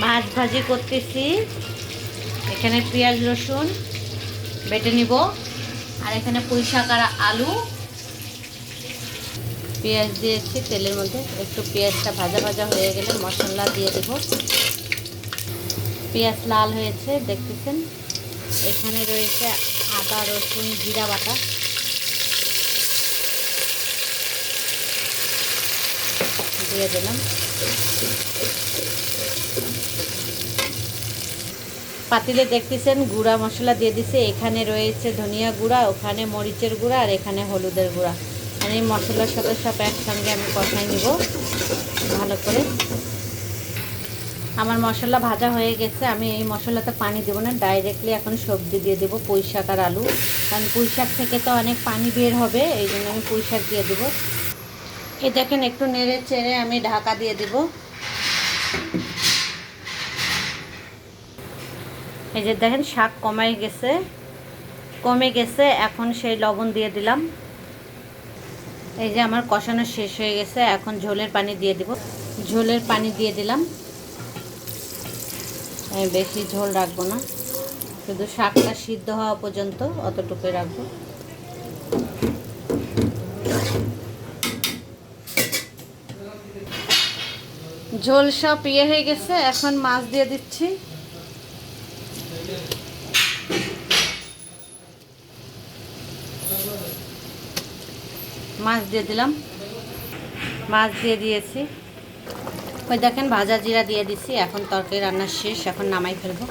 মাছ ভাজি করতেছি। এখানে পেঁয়াজ, রসুন বেটে নিব। আর এখানে পুঁই শাক আর আলু। পেঁয়াজ দিয়েছি, তেলের মধ্যে। একটু পেঁয়াজটা ভাজা ভাজা হয়ে গেলে মশলা দিয়ে দেব। পেঁয়াজ লাল হয়েছে, দেখতেছেন? এখানে রয়েছে আদা, রসুন, জিরা বাটা। দিয়ে দিলাম। পাতিলে দেখতেছেন, গুঁড়া মশলা দিয়ে দিছে। এখানে রয়েছে ধনিয়া গুঁড়া, ওখানে মরিচের গুঁড়া, আর এখানে হলুদের গুঁড়া। এই মশলার সাথে সব একসঙ্গে আমি কষাই নিব, ভালো করে। আমার মশলা ভাজা হয়ে গেছে, আমি এই মশলাতে পানি দেবো না ডাইরেক্টলি এখন সবজি দিয়ে দেবো, পুঁই শাক আর আলু। কারণ পুঁই শাক থেকে তো অনেক পানি বের হবে, এই জন্য আমি পুঁই শাক দিয়ে দেবো। এই দেখেন, একটু নেড়ে চেড়ে আমি ঢাকা দিয়ে দেবো। এই যে দেখেন, শাক কমে গেছে। কমে গেছে, এখন সেই লবণ দিয়ে দিলাম। এই যে আমার কষানো শেষ হয়ে গেছে, এখন ঝোলের পানি দিয়ে দিব। ঝোলের পানি দিয়ে দিলাম। বেশি ঝোল রাখব না। শুধু শাকটা সিদ্ধ হওয়া পর্যন্ত অতটুকুই রাখব। ঝোল সব ইয়ে হয়ে গেছে, এখন মাছ দিয়ে দিচ্ছি। মাছ দিয়ে দিলাম। মাছ দিয়ে দিয়েছি। ওই দেখেন ভাজা জিরা দিয়ে দিছি। এখন তরকারি রান্না শেষ। এখন নামাই ফেলব।